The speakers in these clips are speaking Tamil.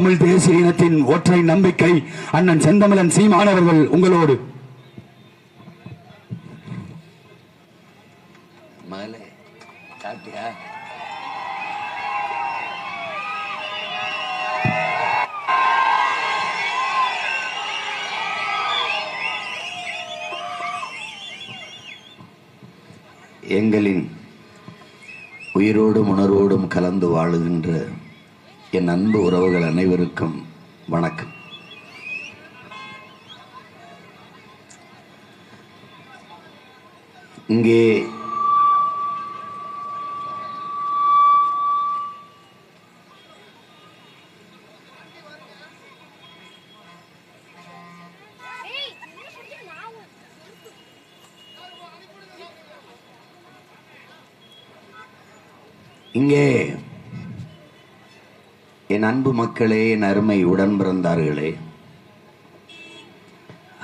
தமிழ் தேசிய இனத்தின் ஒற்றை நம்பிக்கை அண்ணன் செந்தமிழன் சீமானவர்கள் உங்களோடு. எங்களின் உயிரோடும் உணர்வோடும் கலந்து வாழுகின்ற என் அன்பு உறவுகள் அனைவருக்கும் வணக்கம். இங்கே இங்கே என் அன்பு மக்களே என் அருமை உடன் பிறந்தார்களே.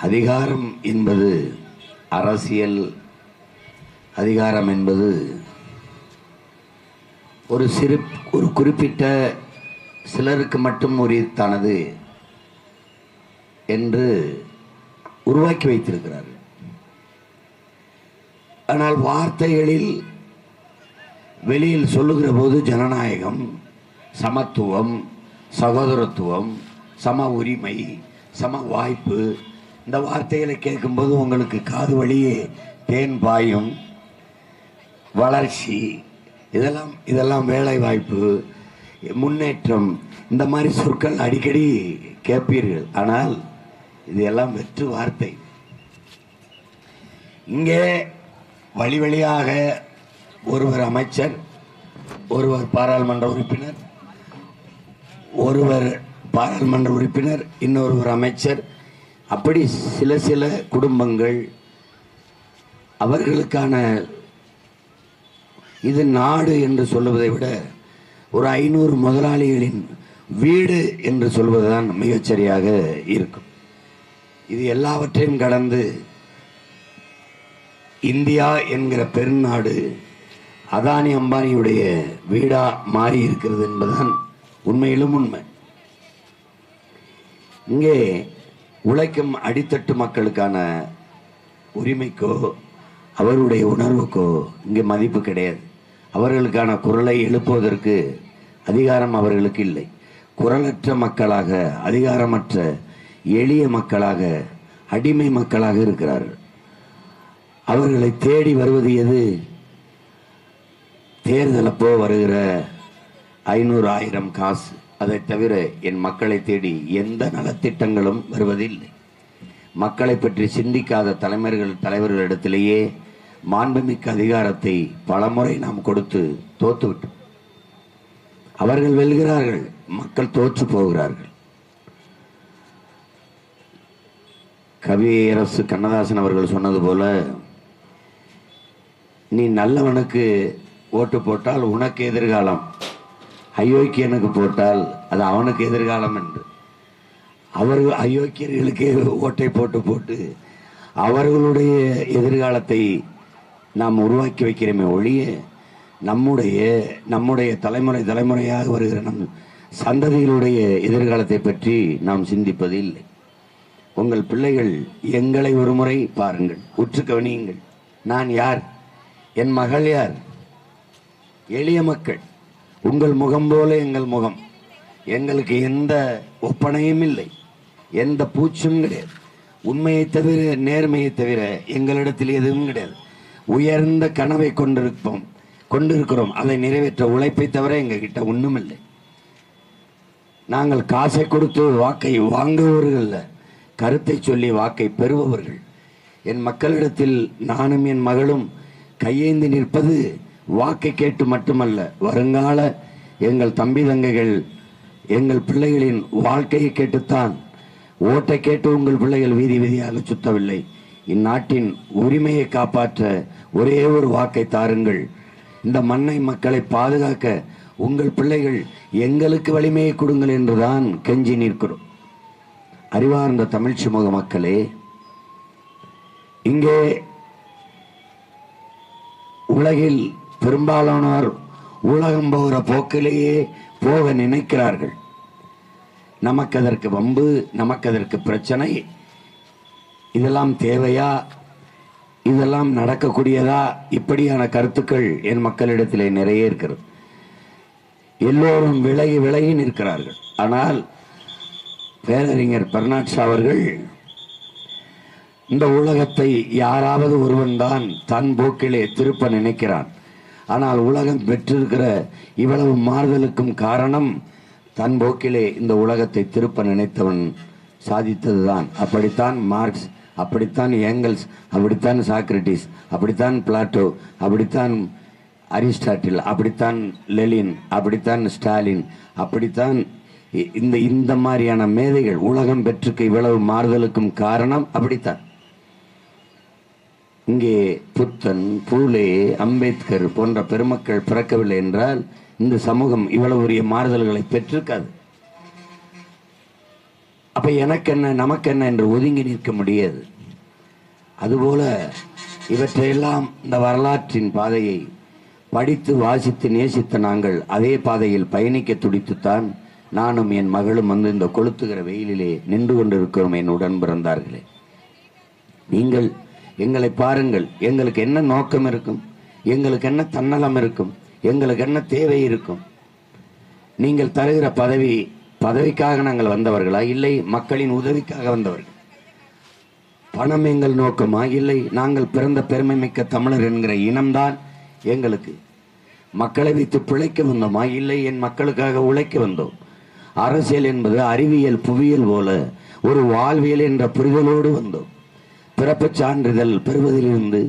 அதிகாரம் என்பது அரசியல் அதிகாரம் என்பது ஒரு சிறு ஒரு குறிப்பிட்ட சிலருக்கு மட்டும் உரித்தானது என்று உருவாக்கி வைத்திருக்கிறார்கள். ஆனால் வார்த்தைகளில் வெளியில் சொல்லுகிற போது ஜனநாயகம் சமத்துவம் சகோதரத்துவம் சம உரிமை சம வாய்ப்பு. இந்த வார்த்தைகளை கேட்கும்போது உங்களுக்கு காது வழியே தேன் பாயும். வளர்ச்சி. இதெல்லாம் இதெல்லாம் வேலை வாய்ப்பு முன்னேற்றம். இந்த மாதிரி சொற்கள் அடிக்கடி கேட்பீர்கள். ஆனால் இது எல்லாம் வெற்று வார்த்தை. இங்கே வழி வழியாக ஒருவர் அமைச்சர் ஒருவர் பாராளுமன்ற உறுப்பினர் ஒருவர் பாராளுமன்ற உறுப்பினர் இன்னொருவர் அமைச்சர். அப்படி சில சில குடும்பங்கள் அவர்களுக்கான இது நாடு என்று சொல்லுவதை விட ஒரு ஐநூறு முதலாளிகளின் வீடு என்று சொல்வதுதான் மிகச்சரியாக இருக்கும். இது எல்லாவற்றையும் கடந்து இந்தியா என்கிற பெருநாடு அதானி அம்பானியுடைய வீடா மாறி இருக்கிறது என்பதுதான் உண்மையிலும் உண்மை. இங்கே உழைக்கும் அடித்தட்டு மக்களுக்கான உரிமைக்கோ அவருடைய உணர்வுக்கோ இங்கே மதிப்பு கிடையாது. அவர்களுக்கான குரலை எழுப்புவதற்கு அதிகாரம் அவர்களுக்கு இல்லை. குரலற்ற மக்களாக அதிகாரமற்ற எளிய மக்களாக அடிமை மக்களாக இருக்கிறார்கள். அவர்களை தேடி வருவது எது? தேர்தலப்போ வருகிற ஐநூறு ஆயிரம் காசு. அதை தவிர என் மக்களை தேடி எந்த நலத்திட்டங்களும் வருவதில்லை. மக்களை பற்றி சிந்திக்காத தலைமர்கள் தலைவர்களிடத்திலேயே மாண்புமிக்க அதிகாரத்தை பலமுறை நாம் கொடுத்து தோத்துவிட்டோம். அவர்கள் வெல்கிறார்கள் மக்கள் தோற்று போகிறார்கள். கவியரசு கண்ணதாசன் அவர்கள் சொன்னது போல நீ நல்லவனுக்கு ஓட்டு போட்டால் உனக்கு எதிர்காலம். அயோக்கியனுக்கு போட்டால் அது அவனுக்கு எதிர்காலம் என்று. அவர்கள் அயோக்கியர்களுக்கே ஓட்டை போட்டு போட்டு அவர்களுடைய எதிர்காலத்தை நாம் உருவாக்கி வைக்கிறோமே ஒழிய நம்முடைய நம்முடைய தலைமுறை தலைமுறையாக வருகிற நம் சந்ததிகளுடைய எதிர்காலத்தை பற்றி நாம் சிந்திப்பது இல்லை. உங்கள் பிள்ளைகள் எங்களை ஒருமுறை பாருங்கள் உற்று கவனியுங்கள் நான் யார்? என் மகள் யார்? எளிய மக்கள். உங்கள் முகம் போல எங்கள் முகம். எங்களுக்கு எந்த ஒப்பனையும் இல்லை. எந்த பூச்சும் கிடையாது. உண்மையை தவிர நேர்மையை தவிர எங்களிடத்தில் எதுவும் கிடையாது. உயர்ந்த கனவை கொண்டிருப்போம் கொண்டிருக்கிறோம். அதை நிறைவேற்ற உழைப்பை தவிர எங்ககிட்ட ஒன்றும் இல்லை. நாங்கள் காசை கொடுத்து வாக்கை வாங்குபவர்கள் கருத்தை சொல்லி வாக்கை பெறுபவர்கள். என் மக்களிடத்தில் நானும் என் மகளும் கையேந்தி நிற்பது வாக்கை கேட்டு மட்டுமல்ல வருங்கால எங்கள் தம்பி தங்கைகள் எங்கள் பிள்ளைகளின் வாழ்க்கையை கேட்டுத்தான் ஓட்டை கேட்டு உங்கள் பிள்ளைகள் வீதி வீதியாக சுத்தவில்லை. இந்நாட்டின் உரிமையை காப்பாற்ற ஒரே ஒரு வாக்கை தாருங்கள். இந்த மண்ணை மக்களை பாதுகாக்க உங்கள் பிள்ளைகள் எங்களுக்கு வலிமையை கொடுங்கள் என்றுதான் கெஞ்சி நிற்கிறோம். அறிவார்ந்த தமிழ் சமூக மக்களே இங்கே உலகில் பெரும்பாலானோர் உலகம் போகிற போக்கிலேயே போக நினைக்கிறார்கள். நமக்கு அதற்கு வம்பு நமக்கு அதற்கு பிரச்சனை. இதெல்லாம் தேவையா? இதெல்லாம் நடக்கக்கூடியதா? இப்படியான கருத்துக்கள் என் மக்களிடத்திலே நிறைய இருக்கிறது. எல்லோரும் விலகி விலகி நிற்கிறார்கள். ஆனால் பேரறிஞர் பெர்னாட்ஷா அவர்கள் இந்த உலகத்தை யாராவது ஒருவன் தான் தன் போக்கிலே திருப்ப நினைக்கிறான். ஆனால் உலகம் பெற்றிருக்கிற இவ்வளவு மாறுதலுக்கும் காரணம் தன் போக்கிலே இந்த உலகத்தை திருப்ப நினைத்தவன் சாதித்ததுதான். அப்படித்தான் மார்க்ஸ் அப்படித்தான் ஏங்கல்ஸ் அப்படித்தான் சாக்ரட்டிஸ் அப்படித்தான் பிளாட்டோ அப்படித்தான் அரிஸ்டாட்டில் அப்படித்தான் லெலின் அப்படித்தான் ஸ்டாலின் அப்படித்தான் இ- இந்த இந்த மாதிரியான மேதைகள் உலகம் பெற்றுக்கு இவ்வளவு மாறுதலுக்கும் காரணம் அப்படித்தான். இங்கே புத்தன் பூலே அம்பேத்கர் போன்ற பெருமக்கள் பிறக்கவில்லை என்றால் இந்த சமூகம் இவ்வளவு உரிய மாறுதல்களை பெற்றிருக்காது. அப்ப எனக்கு என்ன நமக்கு என்ன என்று ஒதுங்கி நிற்க முடியாது. அதுபோல இவற்றையெல்லாம் இந்த வரலாற்றின் பாதையை படித்து வாசித்து நேசித்த நாங்கள் அதே பாதையில் பயணிக்க துடித்துத்தான் நானும் என் மகளும் வந்து இந்த கொளுத்துகிற வெயிலிலே நின்று கொண்டிருக்கிறோம் என் உடன் பிறந்தார்களே. நீங்கள் எங்களை பாருங்கள். எங்களுக்கு என்ன நோக்கம் இருக்கும்? எங்களுக்கு என்ன தன்னலம் இருக்கும்? எங்களுக்கு என்ன தேவை இருக்கும்? நீங்கள் தருகிற பதவி பதவிக்காக நாங்கள் வந்தவர்களா? இல்லை மக்களின் உதவிக்காக வந்தவர்கள். பணம் எங்கள் நோக்கமா? இல்லை நாங்கள் பிறந்த பெருமை மிக்க தமிழர் என்கிற இனம்தான் எங்களுக்கு. மக்களை வைத்து பிழைக்க வந்தோமா? இல்லை என் மக்களுக்காக உழைக்க வந்தோம். அரசியல் என்பது அறிவியல் புவியியல் போல ஒரு வாழ்வியல் என்ற புரிதலோடு வந்தோம். பிறப்புச் சான்றிதழ் பெறுவதிலிருந்து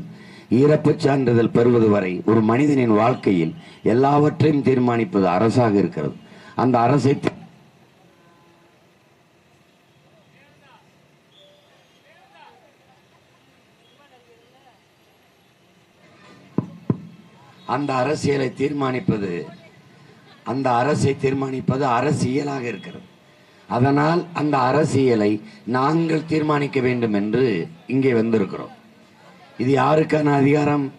இறப்புச் சான்றிதழ் பெறுவது வரை ஒரு மனிதனின் வாழ்க்கையில் எல்லாவற்றையும் தீர்மானிப்பது அரசாக இருக்கிறது. அந்த அரசை அந்த அரசியலை தீர்மானிப்பது அந்த அரசை தீர்மானிப்பது அரசியலாக இருக்கிறது. அதனால் அந்த அரசியலை நாங்கள் தீர்மானிக்க வேண்டும் என்று இங்கே வந்திருக்கிறோம். இது யாருக்கான அதிகாரம்?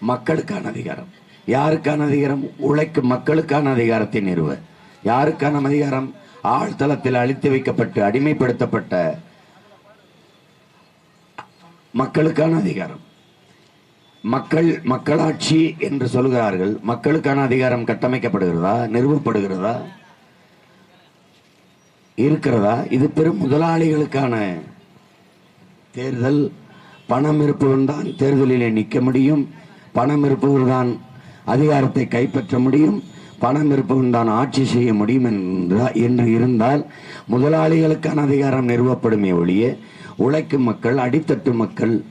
மக்களுக்கான அதிகாரம். யாருக்கான அதிகாரம்? உழைக்கும் மக்களுக்கான அதிகாரத்தை நிறுவ. யாருக்கான அதிகாரம்? ஆழ்தளத்தில் அழித்து வைக்கப்பட்டு அடிமைப்படுத்தப்பட்ட மக்களுக்கான அதிகாரம். மக்கள் மக்களாட்சி என்று சொல்கிறார்கள். மக்களுக்கான அதிகாரம் கட்டமைக்கப்படுகிறதா? நிறுவப்படுகிறதா? இருக்கிறதா? இது பெரும் முதலாளிகளுக்கான தேர்தல். பணம் இருப்பவன் தான் தேர்தலிலே நிற்க முடியும். பணம் இருப்பவர் தான் அதிகாரத்தை கைப்பற்ற முடியும். பணம் இருப்பவன் தான் ஆட்சி செய்ய முடியும் என்றா- என்று இருந்தால் முதலாளிகளுக்கான அதிகாரம் நிறுவப்படுமே ஒழிய உழைக்கும் மக்கள் அடித்தட்டு மக்கள்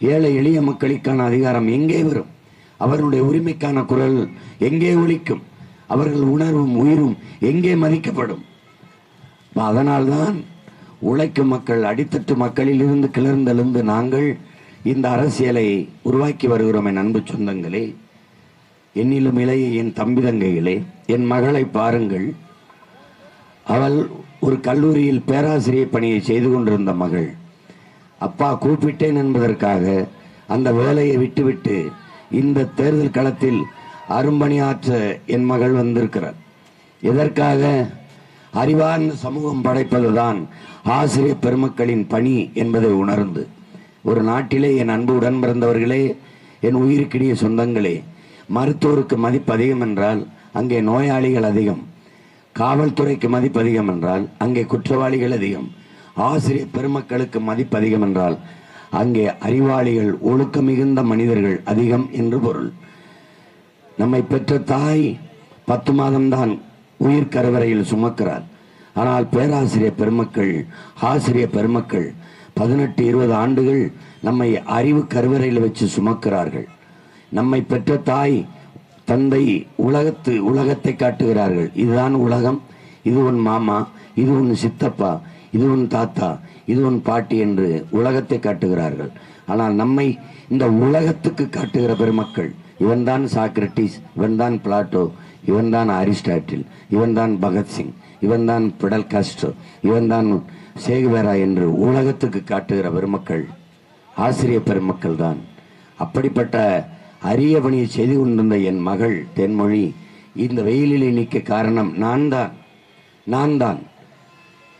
ஏழை எளிய மக்களுக்கான அதிகாரம் எங்கே வரும்? அவர்களுடைய உரிமைக்கான குரல் எங்கே ஒழிக்கும் அவர்கள் உணர்வும் உயிரும் எங்கே மதிக்கப்படும்? அதனால்தான் உழைக்கும் மக்கள் அடித்தட்டு மக்களிலிருந்து கிளர்ந்தெழுந்து நாங்கள் இந்த அரசியலை உருவாக்கி வருகிறோம் என் அன்பு சொந்தங்களே. என்னிலும் இளைய என் தம்பி தங்கைகளே என் மகளை பாருங்கள். அவள் ஒரு கல்லூரியில் பேராசிரியர் பணியை செய்து கொண்டிருந்த மகள். அப்பா கூப்பிட்டேன் என்பதற்காக அந்த வேலையை விட்டுவிட்டு இந்த தேர்தல் களத்தில் அரும்பணியாற்ற என் மகள் வந்திருக்கிறார். எதற்காக? அறிவார்ந்த சமூகம் படைப்பதுதான் ஆசிரியர் பெருமக்களின் பணி என்பதை உணர்ந்து. ஒரு நாட்டிலே என் அன்பு உடன் பிறந்தவர்களே என் உயிருக்கினிய சொந்தங்களே மருத்துவருக்கு மதிப்பு அதிகம் என்றால் அங்கே நோயாளிகள் அதிகம். காவல்துறைக்கு மதிப்பு அதிகம் என்றால் அங்கே குற்றவாளிகள் அதிகம். ஆசிரியர் பெருமக்களுக்கு மதிப்பு அதிகம் என்றால் அங்கே அறிவாளிகள் ஒழுக்க மிகுந்த மனிதர்கள் அதிகம் என்று பொருள். நம்மை பெற்ற தாய் பத்து மாதம்தான் உயிர் கருவறையில் சுமக்கிறார். ஆனால் பேராசிரியர் பெருமக்கள் ஆசிரியர் பெருமக்கள் பதினெட்டு இருபது ஆண்டுகள் நம்மை அறிவு கருவறையில் வச்சு சுமக்கிறார்கள். நம்மை பெற்ற தாய் தந்தை உலகத்து உலகத்தை காட்டுகிறார்கள். இதுதான் உலகம். இது உன் மாமா இது உன் சித்தப்பா இது உன் தாத்தா இது உன் பாட்டி என்று உலகத்தை காட்டுகிறார்கள். ஆனால் நம்மை இந்த உலகத்துக்கு காட்டுகிற பெருமக்கள் இவன்தான் சாக்ரட்டிஸ் இவன்தான் பிளாட்டோ இவன்தான் அரிஸ்டாட்டில் இவன்தான் பகத்சிங் இவன்தான் பிடல் காஸ்ட்ரோ இவன்தான் சேகுவேரா என்று உலகத்துக்கு காட்டுகிற பெருமக்கள் ஆசிரியர் பெருமக்கள் தான். அப்படிப்பட்ட அரிய பணியை செய்து கொண்டிருந்த என் மகள் தென்மொழி இந்த வெயிலில் நிற்க காரணம் நான் தான் நான் தான்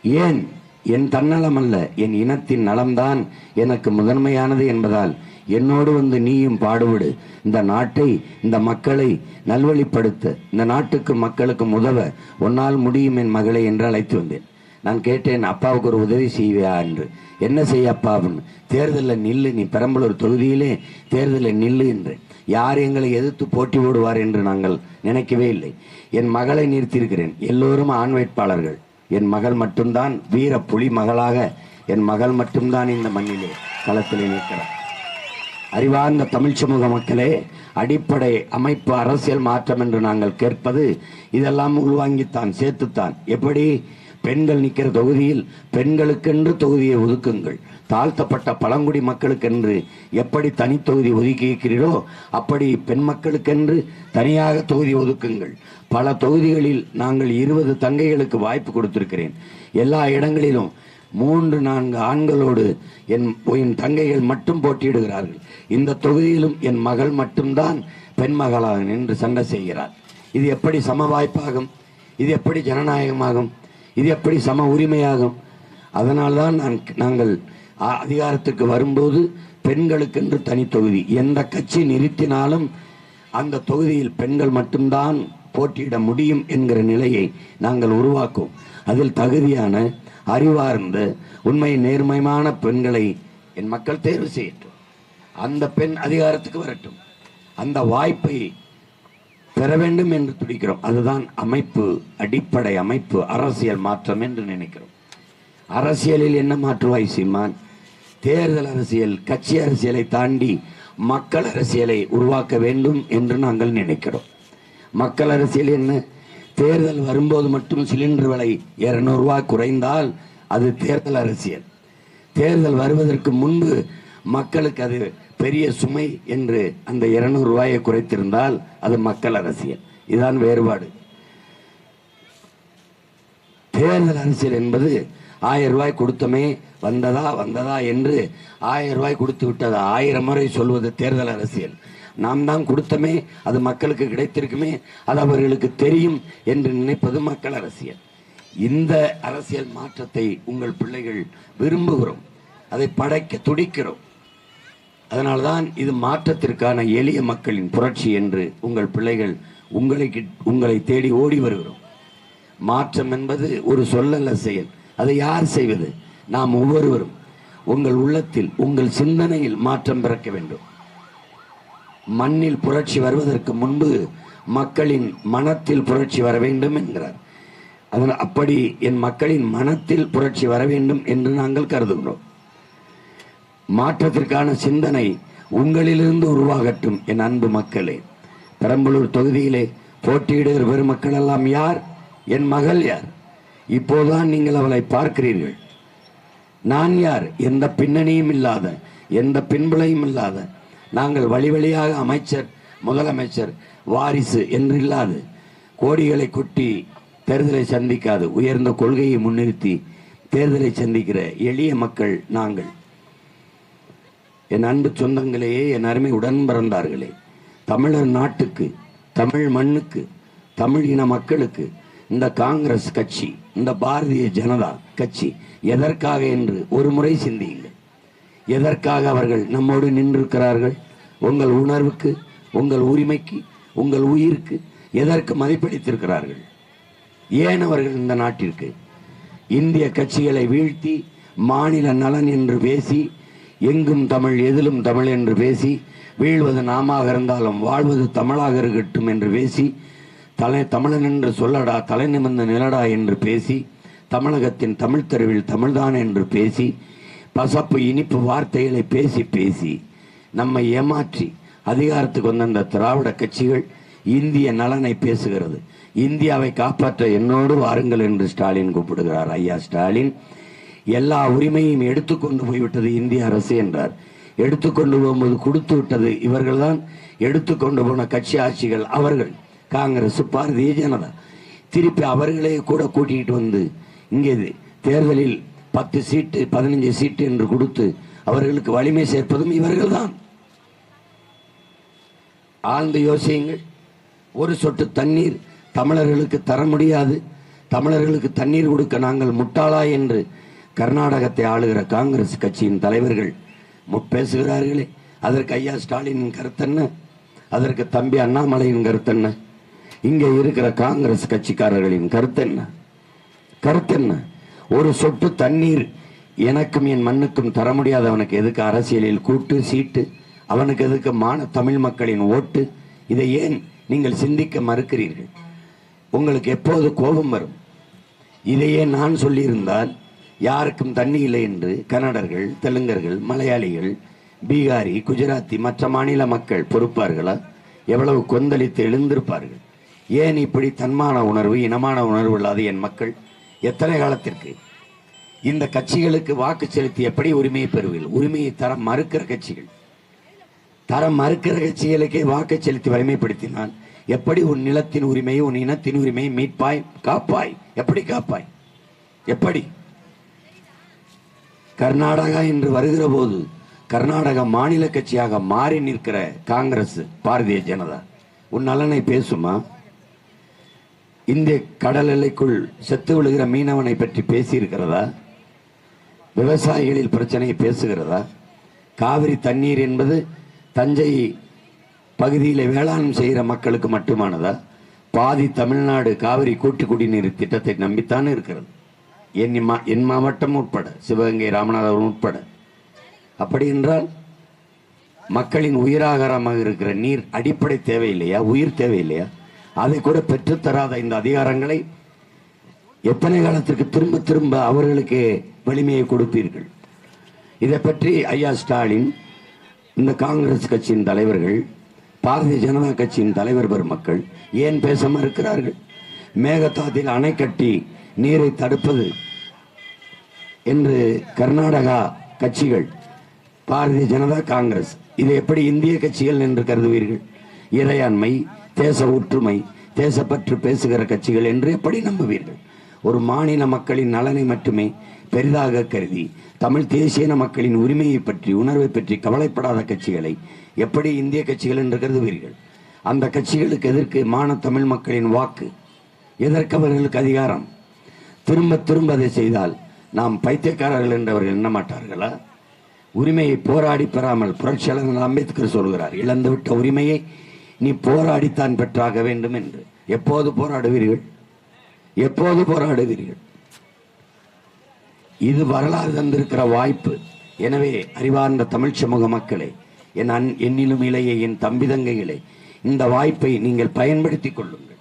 ஏன் என் தன்னலம் அல்ல என் இனத்தின் நலம்தான் எனக்கு முதன்மையானது என்பதால் என்னோடு வந்து நீயும் பாடுபடு. இந்த நாட்டை இந்த மக்களை நல்வழிப்படுத்த. இந்த நாட்டுக்கு மக்களுக்கும் உதவ உன்னால் முடியும் என் மகளை என்று அழைத்து வந்தேன். நான் கேட்டேன் அப்பாவுக்கு ஒரு உதவி செய்வியா? என்று. என்ன செய்ய அப்பா அப்படின்னு. தேர்தலில் நில்லு நீ பெரம்பலூர் தொகுதியிலே தேர்தலில் நில்லு என்று. யார் எங்களை எதிர்த்து போட்டி போடுவார்? என்று நாங்கள் நினைக்கவே இல்லை. என் மகளை நிறுத்தியிருக்கிறேன். எல்லோரும் ஆண் வேட்பாளர்கள். என் மகள் மட்டும்தான் வீர புலி மகளாக என் மகள் மட்டும்தான் இந்த மண்ணிலே களத்திலே நிற்கிறார். அறிவார்ந்த தமிழ் சமூக மக்களே அடிப்படை அமைப்பு அரசியல் மாற்றம் என்று நாங்கள் கேட்பது இதெல்லாம் உள்வாங்கித்தான் சேர்த்துத்தான். எப்படி? பெண்கள் நிற்கிற தொகுதியில் பெண்களுக்கென்று தொகுதியை ஒதுக்குங்கள். தாழ்த்தப்பட்ட பழங்குடி மக்களுக்கென்று எப்படி தனி தொகுதி ஒதுக்கி இருக்கிறீரோ அப்படி பெண் மக்களுக்கென்று தனியாக தொகுதி ஒதுக்குங்கள். பல தொகுதிகளில் நாங்கள் இருபது தங்கைகளுக்கு வாய்ப்பு கொடுத்திருக்கிறேன். எல்லா இடங்களிலும் மூன்று நான்கு ஆண்களோடு என் என் தங்கைகள் மட்டும் போட்டியிடுகிறார்கள். இந்த தொகுதியிலும் என் மகள் மட்டும்தான் பெண் மகளாக நின்று சண்டை செய்கிறார் இது எப்படி சம வாய்ப்பாகும்? இது எப்படி ஜனநாயகமாகும்? இது எப்படி சம உரிமையாகும்? அதனால்தான் நான் நாங்கள் அ- அதிகாரத்துக்கு வரும்போது பெண்களுக்கென்று தனி தொகுதி. எந்த கட்சி நிறுத்தினாலும் அந்த தொகுதியில் பெண்கள் மட்டும்தான் போட்டியிட முடியும் என்கிற நிலையை நாங்கள் உருவாக்குவோம் அதில் தகுதியான அறிவார்ந்த உண்மை நேர்மையான பெண்களை என் மக்கள் தேர்வு செய்யட்டும். அந்த பெண் அதிகாரத்துக்கு வரட்டும். அந்த வாய்ப்பை பெற வேண்டும் என்று துடிக்கிறோம். அதுதான் அமைப்பு அடிப்படை அமைப்பு அரசியல் மாற்றம் என்று நினைக்கிறோம். அரசியலில் என்ன மாற்றுவாய் சீமான்? தேர்தல் அரசியல் கட்சி அரசியலை தாண்டி மக்கள் அரசியலை உருவாக்க வேண்டும் என்று நாங்கள் நினைக்கிறோம். மக்கள் அரசியல் என்ன? தேர்தல் வரும்போது மட்டும் சிலிண்டர் விலை 200 குறைந்தால் அது தேர்தல் அரசியல். தேர்தல் வருவதற்கு முன்பு மக்களுக்கு அது பெரிய சுமை என்று அந்த 200 ரூபாயை குறைத்திருந்தால் அது மக்கள் அரசியல். இதுதான் வேறுபாடு. தேர்தல் அரசியல் என்பது ஆயிரம் ரூபாய் கொடுத்தமே வந்ததா வந்ததா என்று ஆயிரம் ரூபாய் கொடுத்து விட்டதா ஆயிரம் முறை சொல்வது தேர்தல் அரசியல். நாம் தான் கொடுத்தமே அது மக்களுக்கு கிடைத்திருக்குமே அது அவர்களுக்கு தெரியும் என்று நினைப்பது மக்கள் அரசியல். இந்த அரசியல் மாற்றத்தை உங்கள் பிள்ளைகள் விரும்புகிறோம். அதை படைக்க துடிக்கிறோம். அதனால்தான் இது மாற்றத்திற்கான எளிய மக்களின் புரட்சி என்று உங்கள் பிள்ளைகள் உங்களை கிட்- உங்களை தேடி ஓடி வருகிறோம். மாற்றம் என்பது ஒரு சொல்லல்ல செயல். அதை யார் செய்வது? நாம் ஒவ்வொருவரும் உங்கள் உள்ளத்தில் உங்கள் சிந்தனையில் மாற்றம் பிறக்க வேண்டும். மண்ணில் புரட்சி வருவதற்கு முன்பு மக்களின் மனத்தில் புரட்சி வர வேண்டும் என்கிறார். அதனால் அப்படி என் மக்களின் மனத்தில் புரட்சி வர வேண்டும் என்று நாங்கள் கருதுகிறோம். மாற்றத்திற்கான சிந்தனை உங்களிலிருந்து உருவாகட்டும் என் அன்பு மக்களே. பெரம்பலூர் தொகுதியிலே போட்டியிடுகிற பெருமக்கள் எல்லாம் யார்? என் மகள் யார்? இப்போதுதான் நீங்கள் அவளை பார்க்கிறீர்கள். நான் யார்? எந்த பின்னணியும் இல்லாத எந்த பின்புலையும் இல்லாத நாங்கள் வழி வழியாக அமைச்சர் முதலமைச்சர் வாரிசு என்று இல்லாது கோடிகளை கொட்டி தேர்தலை சந்திக்காது உயர்ந்த கொள்கையை முன்னிறுத்தி தேர்தலை சந்திக்கிற எளிய மக்கள் நாங்கள். என் அன்பு சொந்தங்களையே என் அருமை உடன் பிறந்தார்களே தமிழர் நாட்டுக்கு தமிழ் மண்ணுக்கு தமிழ் இன மக்களுக்கு இந்த காங்கிரஸ் கட்சி இந்த பாரதிய ஜனதா கட்சி எதற்காக என்று ஒரு முறை சிந்தியுங்கள். எதற்காக அவர்கள் நம்மோடு நின்றிருக்கிறார்கள்? உங்கள் உணர்வுக்கு உங்கள் உரிமைக்கு உங்கள் உயிருக்கு எதற்கு மதிப்பளித்திருக்கிறார்கள்? ஏன் அவர்கள் இந்த நாட்டிற்கு? இந்திய கட்சிகளை வீழ்த்தி மாநில நலன் என்று பேசி எங்கும் தமிழ் எதிலும் தமிழ் என்று பேசி வீழ்வது நாமாக இருந்தாலும் வாழ்வது தமிழாக இருக்கட்டும் என்று பேசி தலை தமிழன் என்று சொல்லடா தலை நிமிர்ந்த நிலடா என்று பேசி தமிழகத்தின் தமிழ் தெருவில் தமிழ்தான் என்று பேசி பசப்பு இனிப்பு வார்த்தைகளை பேசி பேசி நம்மை ஏமாற்றி அதிகாரத்துக்கு வந்த இந்த திராவிட கட்சிகள் இந்திய நலனை பேசுகிறது. இந்தியாவை காப்பாற்ற என்னோடு வாருங்கள் என்று ஸ்டாலின் கூப்பிடுகிறார். ஐயா ஸ்டாலின் எல்லா உரிமையும் எடுத்துக்கொண்டு போய்விட்டது இந்திய அரசு என்றார். எடுத்துக்கொண்டு போகும்போது கொடுத்து விட்டது இவர்கள்தான். எடுத்துக்கொண்டு போன கட்சி ஆட்சிகள் அவர்கள். காங்கிரஸ் பாரதிய ஜனதா. திருப்பி அவர்களே கூட கூட்டிகிட்டு வந்து இங்கே தேர்தலில் பத்து சீட்டு பதினஞ்சு சீட்டு என்று கொடுத்து அவர்களுக்கு வலிமை சேர்ப்பதும் இவர்கள் தான் ஆழ்ந்து யோசியுங்கள். ஒரு சொட்டு தண்ணீர் தமிழர்களுக்கு தர முடியாது. தமிழர்களுக்கு தண்ணீர் கொடுக்க நாங்கள் முட்டாளா என்று கர்நாடகத்தை ஆளுகிற காங்கிரஸ் கட்சியின் தலைவர்கள் மு- பேசுகிறார்களே அதற்கு ஐயா ஸ்டாலினின் கருத்தென்ன? அதற்கு தம்பி அண்ணாமலையின் கருத்தென்ன? இங்கே இருக்கிற காங்கிரஸ் கட்சிக்காரர்களின் கருத்தென்ன? கருத்தென்ன? ஒரு சொட்டு தண்ணீர் எனக்கும் என் மண்ணுக்கும் தர முடியாதவனுக்கு எதுக்கு அரசியலில் கூட்டு சீட்டு? அவனுக்கு எதுக்கு மான தமிழ் மக்களின் ஓட்டு? இதை ஏன் நீங்கள் சிந்திக்க மறுக்கிறீர்கள்? உங்களுக்கு எப்போது கோபம் வரும்? இதையே நான் சொல்லியிருந்தால் யாருக்கும் தண்ணி இல்லை என்று கன்னடர்கள் தெலுங்கர்கள் மலையாளிகள் பீகாரி குஜராத்தி மற்ற மாநில மக்கள் பொறுப்பார்களா? எவ்வளவு கொந்தளித்து எழுந்திருப்பார்கள்? ஏன் இப்படி தன்மான உணர்வு இனமான உணர்வு இல்லாத என் மக்கள்? எத்தனை காலத்திற்கு? இந்த கட்சிகளுக்கு வாக்கு செலுத்தி எப்படி உரிமையை பெறுவீர்கள்? உரிமையை தர மறுக்கிற கட்சிகள். தரம் மறுக்கிற கட்சிகளுக்கே வாக்கு செலுத்தி வலிமைப்படுத்தினால் எப்படி உன் நிலத்தின் உரிமையை உன் இனத்தின் உரிமையை மீட்பாய்? காப்பாய். எப்படி காப்பாய்? எப்படி? கர்நாடகா என்று வருகிற போது கர்நாடகா மாநில கட்சியாக மாறி நிற்கிற காங்கிரஸ் பாரதிய ஜனதா. உன் நலனை பேசுமா? இந்திய கடல் எல்லைக்குள் செத்து விழுகிற மீனவனை பற்றி பேசியிருக்கிறதா? விவசாயிகளில் பிரச்சனையை பேசுகிறதா? காவிரி தண்ணீர் என்பது தஞ்சை பகுதியில் வேளாண் செய்கிற மக்களுக்கு மட்டுமானதா? பாதி தமிழ்நாடு காவிரி கூட்டு குடிநீர் திட்டத்தை நம்பித்தான் இருக்கிறது. என் மா- என் மாவட்டம் உட்பட சிவகங்கை ராமநாதபுரம் உட்பட. அப்படி என்றால் மக்களின் உயிராகாரமாக இருக்கிற நீர் அடிப்படை தேவையில்லையா? உயிர் தேவையில்லையா? அதை கூட பெற்றுத்தராத இந்த அதிகாரங்களை எத்தனை காலத்திற்கு திரும்ப திரும்ப அவர்களுக்கு வலிமையை கொடுப்பீர்கள்? இதை பற்றி ஐயா ஸ்டாலின் இந்த காங்கிரஸ் கட்சியின் தலைவர்கள் பாரதிய ஜனதா கட்சியின் தலைவர் பெருமக்கள் ஏன் பேசாமல் இருக்கிறார்கள்? மேகதாத்தில் அணை கட்டி நீரை தடுப்பது என்று கர்நாடகா கட்சிகள் பாரதிய ஜனதா காங்கிரஸ் இதை எப்படி இந்திய கட்சிகள் என்று கருதுவீர்கள்? இறையாண்மை தேச ஒற்றுமை தேசப்பற்று பேசுகிற கட்சிகள் என்று எப்படி நம்புவீர்கள்? ஒரு மாநில மக்களின் நலனை மட்டுமே பெரிதாக கருதி தமிழ் தேசியன மக்களின் உரிமையை பற்றி உணர்வை பற்றி கவலைப்படாத கட்சிகளை எப்படி இந்திய கட்சிகள் என்று கருதுவீர்கள்? அந்த கட்சிகளுக்கு எதற்கு மான தமிழ் மக்களின் வாக்கு? எதற்கு அவர்களுக்கு அதிகாரம்? திரும்ப திரும்ப அதை செய்தால் நாம் பைத்தியக்காரர்கள் என்றவர்கள் எண்ண மாட்டார்களா? உரிமையை போராடி பெறாமல் புரட்சியாளர் அம்பேத்கர் சொல்கிறார் இழந்துவிட்ட உரிமையை நீ போராடித்தான் பெற்றாக வேண்டும் என்று. எப்போது போராடுவீர்கள்? எப்போது போராடுவீர்கள்? இது வரலாறு தந்திருக்கிற வாய்ப்பு. எனவே அறிவார்ந்த தமிழ் சமூக மக்களே என் அன் என்னிலும் இளைய என் தம்பிதங்கைகளே இந்த வாய்ப்பை நீங்கள் பயன்படுத்திக் கொள்ளுங்கள்.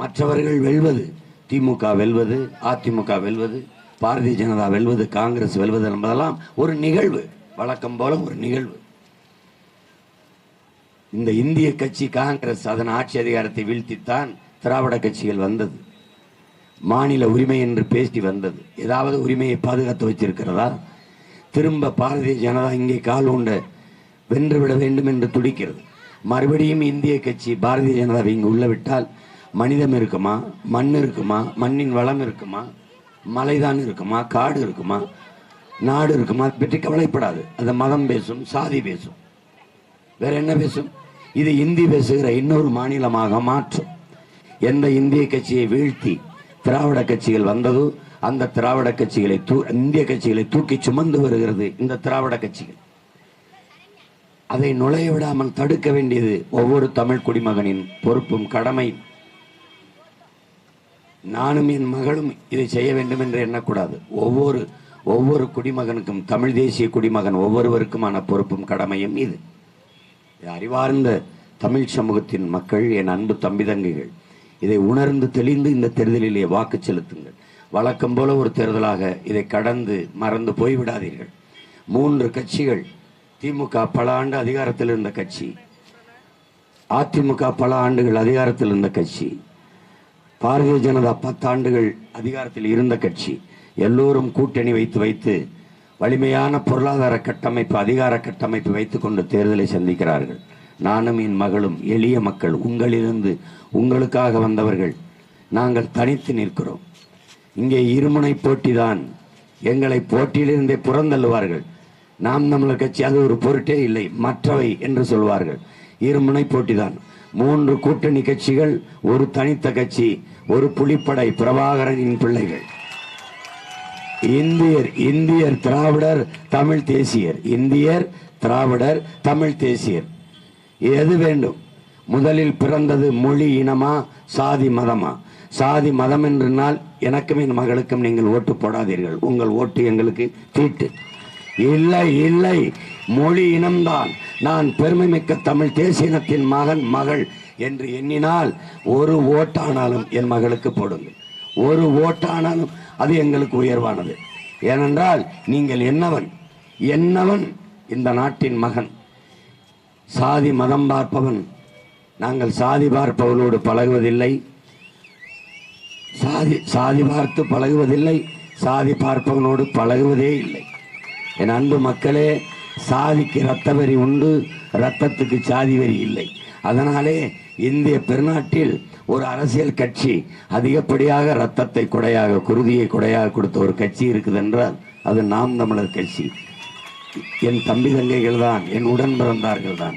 மற்றவர்கள் வெல்வது திமுக வெல்வது அதிமுக வெல்வது பாரதிய ஜனதா வெல்வது காங்கிரஸ் வெல்வது என்பதெல்லாம் ஒரு நிகழ்வு. வழக்கம் போல ஒரு நிகழ்வு. இந்த இந்திய கட்சி காங்கிரஸ் அதன் ஆட்சி அதிகாரத்தை வீழ்த்தித்தான் திராவிட கட்சிகள் வந்தது. மாநில உரிமை என்று பேசி வந்தது. ஏதாவது உரிமையை பாதுகாத்து வச்சிருக்கிறதா திரும்ப பாரதிய ஜனதா இங்கே கால் உண்ட வென்றுவிட வேண்டும் என்று துடிக்கிறது. மறுபடியும் இந்திய கட்சி பாரதிய ஜனதாவை இங்கு உள்ளவிட்டால் மனிதம் இருக்குமா? மண் இருக்குமா? மண்ணின் வளம் இருக்குமா? மலைதான் இருக்குமா? காடு இருக்குமா? நாடு இருக்குமா? பற்றி கவலைப்படாது. அந்த மதம் பேசும் சாதி பேசும். வேற என்ன பேசும்? இது இந்தி பேசுகிற இன்னொரு மாநிலமாக மாற்றும். எந்த இந்திய கட்சியை வீழ்த்தி திராவிட கட்சிகள் வந்ததோ அந்த திராவிட கட்சிகளை தூ இந்திய கட்சிகளை தூக்கி சுமந்து வருகிறது இந்த திராவிட கட்சிகள். அதை நுழைய விடாமல் தடுக்க வேண்டியது ஒவ்வொரு தமிழ் குடிமகனின் பொறுப்பும் கடமை நானும் என் மகளும் இதை செய்ய வேண்டும் என்று எண்ணக்கூடாது. ஒவ்வொரு ஒவ்வொரு குடிமகனுக்கும் தமிழ் தேசிய குடிமகன் ஒவ்வொருவருக்குமான பொறுப்பும் கடமையும் இது. இது அறிவார்ந்த தமிழ் சமூகத்தின் மக்கள் என் அன்பு தம்பி தங்கைகள் இதை உணர்ந்து தெளிந்து இந்த தேர்தலிலே வாக்கு செலுத்துங்கள். வழக்கம் போல ஒரு தேர்தலாக இதை கடந்து மறந்து போய்விடாதீர்கள். மூன்று கட்சிகள் திமுக பல ஆண்டு அதிகாரத்தில் இருந்த கட்சி அதிமுக பல ஆண்டுகள் அதிகாரத்தில் இருந்த கட்சி பாரதிய ஜனதா பத்தாண்டுகள் அதிகாரத்தில் இருந்த கட்சி. எல்லோரும் கூட்டணி வைத்து வைத்து வலிமையான பொருளாதார கட்டமைப்பு அதிகார கட்டமைப்பு வைத்துக்கொண்டு தேர்தலை சந்திக்கிறார்கள். நானும் என் மகளும் எளிய மக்கள் உங்களிலிருந்து உங்களுக்காக வந்தவர்கள் நாங்கள் தனித்து நிற்கிறோம். இங்கே இருமுனை போட்டிதான் எங்களை போட்டியிலிருந்தே புறந்தள்ளுவார்கள். நாம் தமிழர் கட்சி அது ஒரு பொருட்டே இல்லை மற்றவை என்று சொல்வார்கள். இருமுனை போட்டிதான். மூன்று கூட்டணி கட்சிகள் ஒரு தனித்த கட்சி ஒரு புலிப்படை பிரபாகரனின் பிள்ளைகள். இந்தியர் இந்தியர் திராவிடர் தமிழ் தேசியர். இந்தியர் திராவிடர் தமிழ் தேசியர். எது வேண்டும்? முதலில் பிறந்தது மொழி இனமா சாதி மதமா? சாதி மதம் என்றால் எனக்கும் என் மகளுக்கும் நீங்கள் ஓட்டு போடாதீர்கள். உங்கள் ஓட்டு எங்களுக்கு தீட்டு. இல்லை இல்லை. மொழி இனம்தான். நான் பெருமை மிக்க தமிழ் தேசிய இனத்தின் மகன் மகள் என்று எண்ணினால் ஒரு ஓட்டானாலும் என் மகளுக்கு போடுங்கள் ஒரு ஓட்டானாலும் அது எங்களுக்கு உயர்வானது. ஏனென்றால் நீங்கள் என்னவன்? என்னவன் இந்த நாட்டின் மகன்? சாதி மதம் பார்ப்பவன். நாங்கள் சாதி பார்ப்பவனோடு பழகுவதில்லை. சாதி சாதி பார்த்து பழகுவதில்லை. சாதி பார்ப்பவனோடு பழகுவதே இல்லை. என் அன்பு மக்களே சாதிக்கு இரத்த வரி உண்டு இரத்தத்துக்கு சாதி வரி இல்லை. அதனாலே இந்திய பெருநாட்டில் ஒரு அரசியல் கட்சி அதிகப்படியாக இரத்தத்தை கொடையாக குருதியை கொடையாக கொடுத்த ஒரு கட்சி இருக்குது என்றால் அது நாம் தமிழர் கட்சி. என் தம்பி தங்கைகள் தான் என் உடன் பிறந்தார்கள் தான்.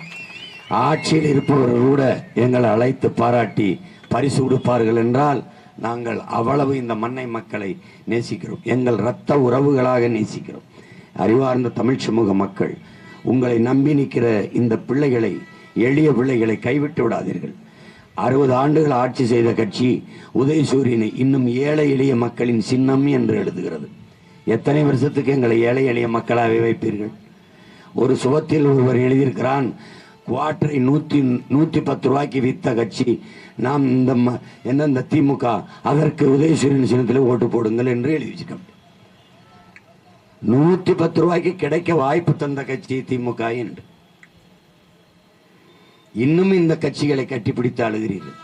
ஆட்சியில் இருப்பவர்கள் கூட எங்களை அழைத்து பாராட்டி பரிசு கொடுப்பார்கள் என்றால் நாங்கள் அவ்வளவு இந்த மண்ணை மக்களை நேசிக்கிறோம். எங்கள் இரத்த உறவுகளாக நேசிக்கிறோம். அறிவார்ந்த தமிழ் சமூக மக்கள் உங்களை நம்பி நிற்கிற இந்த பிள்ளைகளை எளிய பிள்ளைகளை கைவிட்டு விடாதீர்கள். அறுபது ஆண்டுகள் ஆட்சி செய்த கட்சி உதயசூரியனை இன்னும் ஏழை எளிய மக்களின் சின்னம் என்று எழுதுகிறது. எத்தனை வருஷத்துக்கு எங்களை ஏழை எளிய மக்களாகவே வைப்பீர்கள்? ஒரு சுபத்தில் ஒருவர் எழுதியிருக்கிறான் குவாட்டரை நூத்தி நூத்தி பத்து ரூபாய்க்கு வித்த கட்சி நாம் இந்த ம- என்ன இந்த திமுக அதற்கு உதயசூரியன் சின்னத்தில் ஓட்டு போடுங்கள் என்று எழுதி வச்சிருக்கோம். நூத்தி பத்து ரூபாய்க்கு கிடைக்க வாய்ப்பு தந்த கட்சி திமுக என்று. இன்னும் இந்த கட்சிகளை கட்டிப்பிடித்து அழுகிறீர்கள்.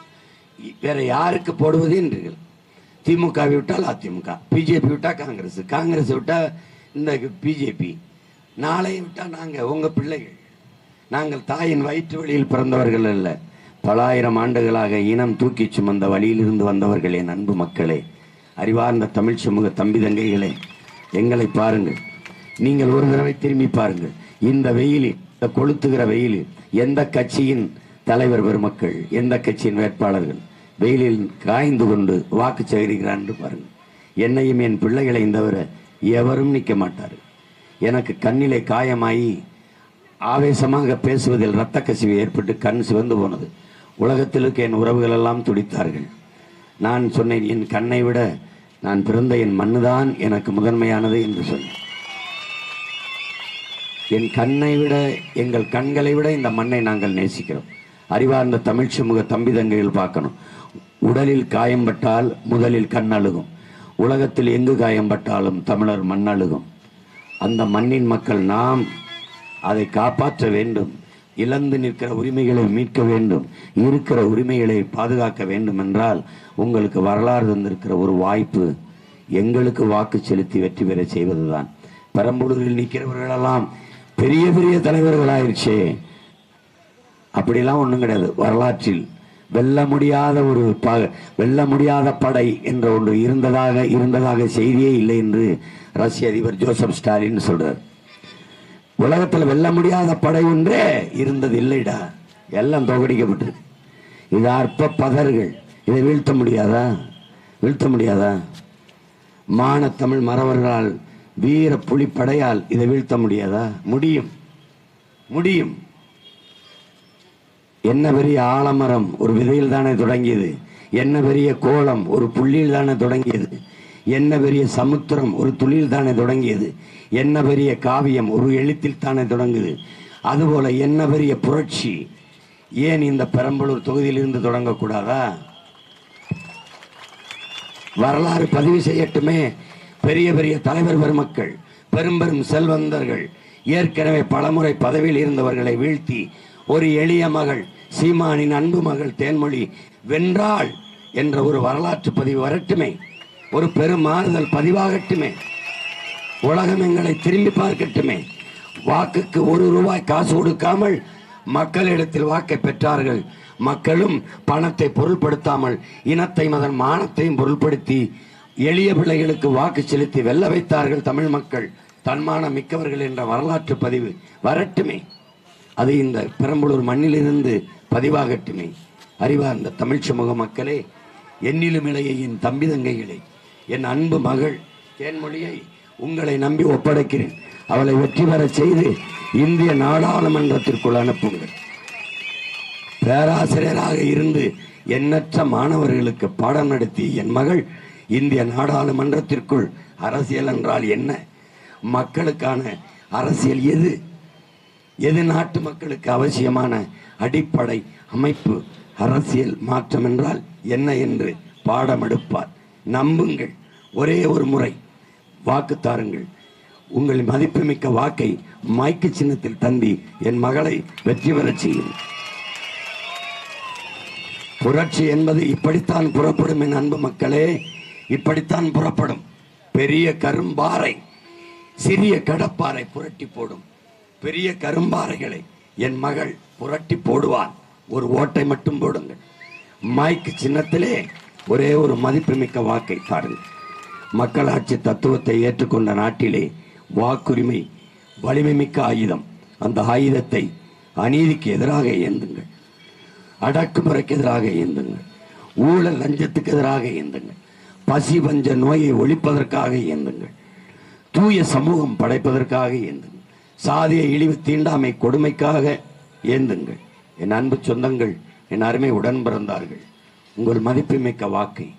வேற யாருக்கு போடுவது என்றீர்கள்? திமுக விட்டால் அதிமுக பிஜேபி விட்டா காங்கிரஸ் காங்கிரஸ் விட்டா இந்த பிஜேபி நாளை விட்டா நாங்க உங்க பிள்ளைகள். நாங்கள் தாயின் வயிற்று வழியில் பிறந்தவர்கள் அல்ல. பலாயிரம் ஆண்டுகளாக இனம் தூக்கி சுமந்த வழியிலிருந்து வந்தவர்கள் என் அன்பு மக்களே அறிவார்ந்த தமிழ் சமூக தம்பி தங்கைகளே. எங்களை பாருங்கள். நீங்கள் ஒரு தடவை திரும்பி பாருங்கள். இந்த வெயிலில் இந்த கொளுத்துகிற வெயிலில் எந்த கட்சியின் தலைவர் பெருமக்கள் எந்த கட்சியின் வேட்பாளர்கள் வெயிலில் காய்ந்து கொண்டு வாக்கு சேகரிக்கிறார் என்று பாருங்கள். என்னையும் என் பிள்ளைகளையும் தவிர எவரும் நிற்க மாட்டார் எனக்கு கண்ணிலே காயமாயி ஆவேசமாக பேசுவதில் இரத்த கசிவு ஏற்பட்டு கண் சிவந்து போனது. உலகத்திலிருக்கு என் உறவுகள் எல்லாம் துடித்தார்கள். நான் சொன்னேன் என் கண்ணை விட நான் பிறந்த என் மண்ணுதான் எனக்கு முதன்மையானது என்று சொன்னேன் என் கண்ணை விட எங்கள் கண்களை விட இந்த மண்ணை நாங்கள் நேசிக்கிறோம். அறிவார்ந்த தமிழ் சமூக தம்பி தங்கையில் பார்க்கணும். உடலில் காயம்பட்டால் முதலில் கண் அழுகும். உலகத்தில் எங்கு காயம்பட்டாலும் தமிழர் மண் அழுகும். அந்த மண்ணின் மக்கள் நாம் அதை காப்பாற்ற வேண்டும். இழந்து நிற்கிற உரிமைகளை மீட்க வேண்டும் இருக்கிற உரிமைகளை பாதுகாக்க வேண்டும் என்றால் உங்களுக்கு வரலாறு தந்திருக்கிற ஒரு வாய்ப்பு எங்களுக்கு வாக்கு செலுத்தி வெற்றி பெற செய்வதுதான். பெரம்பலூரில் நிற்கிறவர்களெல்லாம் பெரிய பெரிய தலைவர்களாயிருச்சே. அப்படிலாம் ஒன்றும் கிடையாது. வரலாற்றில் வெல்ல முடியாத ஒரு ப- வெல்ல முடியாத படை என்ற ஒன்று இருந்ததாக இருந்ததாக செய்தியே இல்லை என்று ரஷ்ய அதிபர் ஜோசப் ஸ்டாலின் சொல்றார். உலகத்தில் வெல்ல முடியாத படை ஒன்றே இருந்தது இல்லைடா எல்லாம் தோகடிக்கப்பட்டிருக்கு. இது அற்ப பதர்கள். இதை வீழ்த்த முடியாதா? வீழ்த்த முடியாதா? மானத்தமிழ் மறவர்களால் வீர புலிப்படையால் இதை வீழ்த்த முடியாதா? முடியும். முடியும். என்ன பெரிய ஆலமரம் ஒரு விதையில் தானே தொடங்கியது? என்ன பெரிய கோலம் ஒரு புள்ளியில் தானே தொடங்கியது? என்ன பெரிய சமுத்திரம் ஒரு துளியில் தானே தொடங்கியது? என்ன பெரிய காவியம் ஒரு எழுத்தில் தானே தொடங்குது? அதுபோல என்ன பெரிய புரட்சி? ஏன் இந்த பெரம்பலூர் தொகுதியிலிருந்து தொடங்கக்கூடாதா? வரலாறு பதிவு செய்யட்டுமே. பெரிய பெரிய தலைவர் பெருமக்கள் பெரும் பெரும் செல்வந்தர்கள் ஏற்கனவே பலமுறை பதவியில் இருந்தவர்களை வீழ்த்தி ஒரு எளிய மகள் சீமானின் அன்பு மகள் தேன்மொழி வென்றாள் என்ற ஒரு வரலாற்று பதிவு வரட்டுமே. ஒரு பெரும் மாறுதல் பதிவாகட்டுமே. உலகம் எங்களை திரும்பி பார்க்கட்டுமே. வாக்குக்கு ஒரு ரூபாய் காசு கொடுக்காமல் மக்களிடத்தில் வாக்கை பெற்றார்கள். மக்களும் பணத்தை பொருள்படுத்தாமல் இனத்தை அதன் மானத்தையும் பொருள்படுத்தி எளிய பிள்ளைகளுக்கு வாக்கு செலுத்தி வெல்ல வைத்தார்கள் தமிழ் மக்கள். தன்மானம் மிக்கவர்கள் என்ற வரலாற்று பதிவு வரட்டுமே. அது இந்த பெரம்பலூர் மண்ணிலிருந்து பதிவாகட்டுமே. அறிவார்ந்த தமிழ் சமூக மக்களே என்னிலும் இளைய என் தம்பி தங்கைகளே என் அன்பு மகள் தேன்மொழியை உங்களை நம்பி ஒப்படைக்கிறேன். அவளை வெற்றி பெற செய்து இந்திய நாடாளுமன்றத்திற்குள் அனுப்புங்கள். பேராசிரியராக இருந்து எண்ணற்ற மாணவர்களுக்கு பாடம் நடத்தி என் மகள் இந்திய நாடாளுமன்றத்திற்குள் அரசியல் என்றால் என்ன? மக்களுக்கான அரசியல் எது? எது நாட்டு மக்களுக்கு அவசியமான அடிப்படை அமைப்பு அரசியல் மாற்றம் என்றால் என்ன என்று பாடம் எடுப்பார் நம்புங்கள். ஒரே ஒரு முறை வாக்கு தாருங்கள். உங்கள் மதிப்புமிக்க வாக்கை மைக்கு சின்னத்தில் தந்தி என் மகளை வெற்றி பெறச் செய்யும். புரட்சி என்பது இப்படித்தான் புறப்படும் என் அன்பு மக்களே. இப்படித்தான் புறப்படும். பெரிய கரும்பாறை சிறிய கடப்பாறை புரட்டி போடும். பெரிய கரும்பாறைகளை என் மகள் புரட்டி போடுவான். ஒரு ஓட்டை மட்டும் போடுங்கள். மைக்கு சின்னத்திலே ஒரே ஒரு மதிப்புமிக்க வாக்கை பாருங்கள் மக்களாட்சி தத்துவத்தை ஏற்றுக்கொண்ட நாட்டிலே வாக்குரிமை வலிமை மிக்க ஆயுதம். அந்த ஆயுதத்தை அநீதிக்கு எதிராக ஏந்துங்கள். அடக்குமுறைக்கு எதிராக ஏந்துங்கள். ஊழல் லஞ்சத்துக்கு எதிராக ஏந்துங்கள். பசி பஞ்ச நோயை ஒழிப்பதற்காக ஏந்துங்கள். தூய சமூகம் படைப்பதற்காக ஏந்துங்கள். சாதிய இழிவு தீண்டாமை கொடுமைக்காக ஏந்துங்கள். என் அன்பு சொந்தங்கள் என் அருமை உடன் பிறந்தார்கள். உங்கள் மதிப்புமிக்க வாக்கை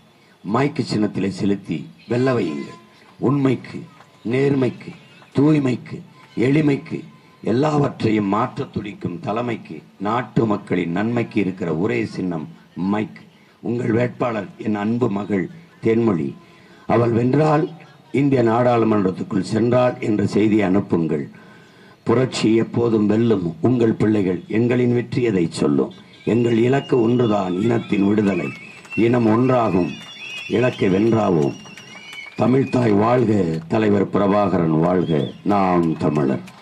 மைக்கு சின்னத்திலே செலுத்தி வெல்ல வையுங்கள். உண்மைக்கு நேர்மைக்கு தூய்மைக்கு எளிமைக்கு எல்லாவற்றையும் மாற்றத் துடிக்கும் தலைமைக்கு நாட்டு மக்களின் நன்மைக்கு இருக்கிற ஒரே சின்னம் மைக். உங்கள் வேட்பாளர் என் அன்பு மகள் தேன்மொழி. அவள் வென்றால் இந்திய நாடாளுமன்றத்துக்குள் சென்றாள் என்ற செய்தியை அனுப்புங்கள். புரட்சி எப்போதும் வெல்லும் உங்கள் பிள்ளைகள் எங்களின் வெற்றி சொல்லும். எங்கள் இலக்கு ஒன்றுதான் இனத்தின் விடுதலை. இனம் ஒன்றாகும் இலக்கை வென்றாவோம். தமிழ்தாய் வாழ்க தலைவர் பிரபாகரன் வாழ்க. நாம் தமிழர்.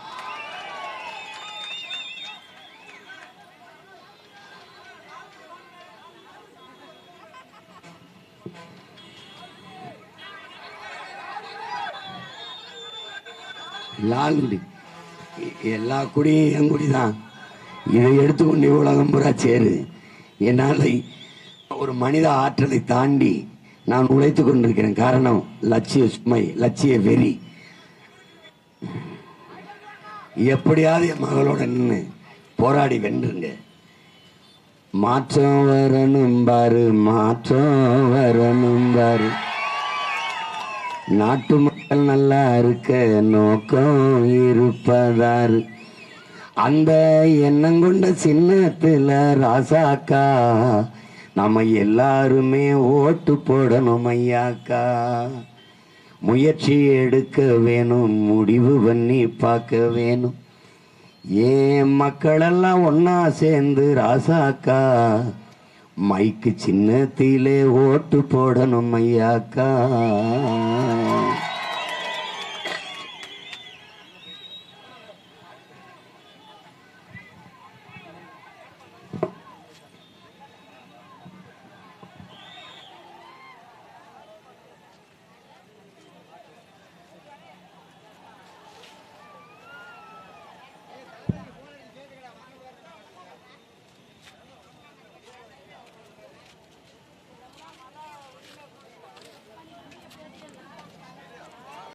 லால்குடி எல்லா குடியும் என் குடி தான் இதை எடுத்துக்கொண்டு உலகம் பூரா சேரு. என்னால் ஒரு மனித ஆற்றலை தாண்டி நான் உழைத்து கொண்டிருக்கிறேன். காரணம் லட்சிய சுமை லட்சிய வெறி. எப்படியாவது என் மகளோட நின்று போராடி வென்றுங்க. மாற்றம் வரணும் பாரு மாற்றம் வரணும் பாரு. நாட்டு மக்கள் நல்லா இருக்க நோக்கம் இருப்பதாரு. அந்த எண்ணம் கொண்ட சின்னத்துல ராசாக்கா நம்ம எல்லாருமே ஓட்டு போடணும் ஐயாக்கா. முயற்சி எடுக்க வேணும் முடிவு பண்ணி பார்க்க வேணும். ஏன் மக்களெல்லாம் ஒன்னா சேர்ந்து ராசாக்கா மைக்கு சின்னத்திலே ஓட்டு போடணும் ஐயாக்கா.